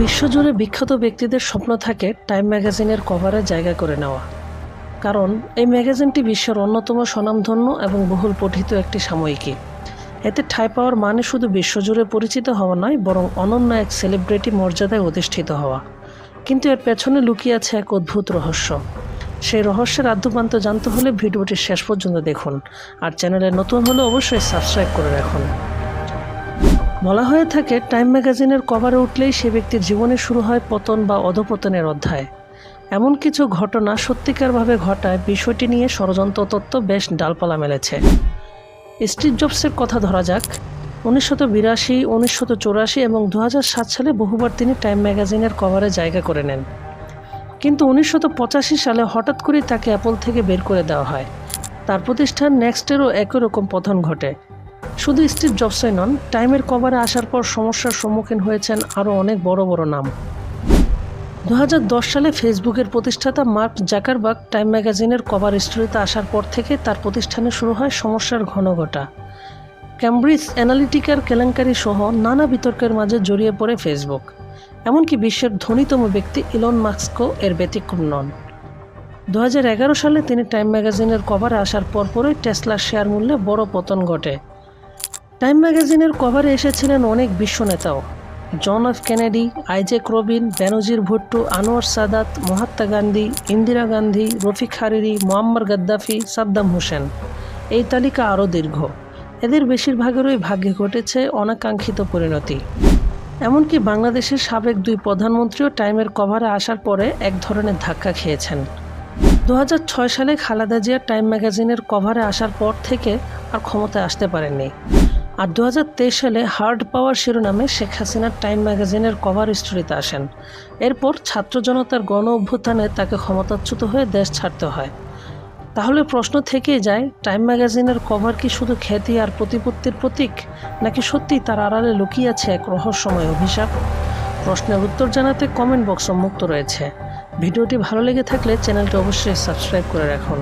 বিশ্বজুড়ে বিখ্যাত ব্যক্তিদের স্বপ্ন থাকে টাইম ম্যাগাজিনের কভারে জায়গা করে নেওয়া। কারণ এই ম্যাগাজিনটি বিশ্বের অন্যতম স্বনামধন্য এবং বহুল পঠিত একটি সাময়িকী। এতে ঠাঁই পাওয়ার মানে শুধু বিশ্বজুড়ে পরিচিত হওয়া নয়, বরং অনন্য এক সেলিব্রিটি মর্যাদায় অধিষ্ঠিত হওয়া। কিন্তু এর পেছনে লুকিয়ে আছে এক অদ্ভুত রহস্য। সেই রহস্যের আদ্যপান্ত জানতে হলে ভিডিওটি শেষ পর্যন্ত দেখুন, আর চ্যানেলে নতুন হলে অবশ্যই সাবস্ক্রাইব করে রাখুন। বলা হয়ে থাকে টাইম ম্যাগাজিনের কভারে উঠলেই সে ব্যক্তির জীবনে শুরু হয় পতন বা অধপতনের অধ্যায়। এমন কিছু ঘটনা সত্যিকারভাবে ঘটায়, বিষয়টি নিয়ে ষড়যন্ত্র তত্ত্ব বেশ ডালপালা মেলেছে। স্টিভ জবসের কথা ধরা যাক। উনিশশত বিরাশি উনিশশত চৌরাশি এবং দু সালে বহুবার তিনি টাইম ম্যাগাজিনের কভারে জায়গা করে নেন। কিন্তু উনিশশত সালে হঠাৎ করেই তাকে অ্যাপল থেকে বের করে দেওয়া হয়। তার প্রতিষ্ঠান নেক্সটেরও একই রকম পতন ঘটে। শুধু স্টিভ জবসই নন, টাইমের কভারে আসার পর সমস্যার সম্মুখীন হয়েছেন আরও অনেক বড় বড় নাম। দু হাজার দশ সালে ফেসবুকের প্রতিষ্ঠাতা মার্ক জাকারবার্গ টাইম ম্যাগাজিনের কভার স্টোরিতে আসার পর থেকে তার প্রতিষ্ঠানে শুরু হয় সমস্যার ঘন ঘটা। ক্যামব্রিজ অ্যানালিটিকার কেলেঙ্কারি সহ নানা বিতর্কের মাঝে জড়িয়ে পড়ে ফেসবুক। এমনকি বিশ্বের ধনীতম ব্যক্তি ইলন মাস্কও এর ব্যতিক্রম নন। দু হাজার এগারো সালে তিনি টাইম ম্যাগাজিনের কভারে আসার পরপরই টেসলার শেয়ার মূল্যে বড় পতন ঘটে। টাইম ম্যাগাজিনের কভারে এসেছিলেন অনেক বিশ্ব নেতাও। John F Kennedy Isaac Rabin, Benazir Bhutto, Anwar Sadat, Mahatma Gandhi, Indira Gandhi, Rafik Hariri, Muammar Gaddafi, Saddam Hussein. এই তালিকা আরও দীর্ঘ। এদের বেশিরভাগেরই ভাগ্যে ঘটেছে অনাকাঙ্ক্ষিত পরিণতি। এমনকি বাংলাদেশের সাবেক দুই প্রধানমন্ত্রীও টাইমের কভারে আসার পরে এক ধরনের ধাক্কা খেয়েছেন। দু হাজার ছয় সালে খালেদা জিয়া টাইম ম্যাগাজিনের কভারে আসার পর থেকে আর ক্ষমতায় আসতে পারেননি। আর দু হাজার তেইশ সালে হার্ড পাওয়ার শিরোনামে শেখ হাসিনার টাইম ম্যাগাজিনের কভার স্টোরিতে আসেন। এরপর ছাত্র জনতার গণ অভ্যুত্থানে তাকে ক্ষমতাচ্যুত হয়ে দেশ ছাড়তে হয়। তাহলে প্রশ্ন থেকেই যায়, টাইম ম্যাগাজিনের কভার কি শুধু খ্যাতি আর প্রতিপত্তির প্রতীক, নাকি সত্যি তার আড়ালে লুকিয়ে আছে এক রহস্যময় অভিশাপ? প্রশ্নের উত্তর জানাতে কমেন্ট বক্স মুক্ত রয়েছে। ভিডিওটি ভালো লেগে থাকলে চ্যানেলটি অবশ্যই সাবস্ক্রাইব করে রাখুন।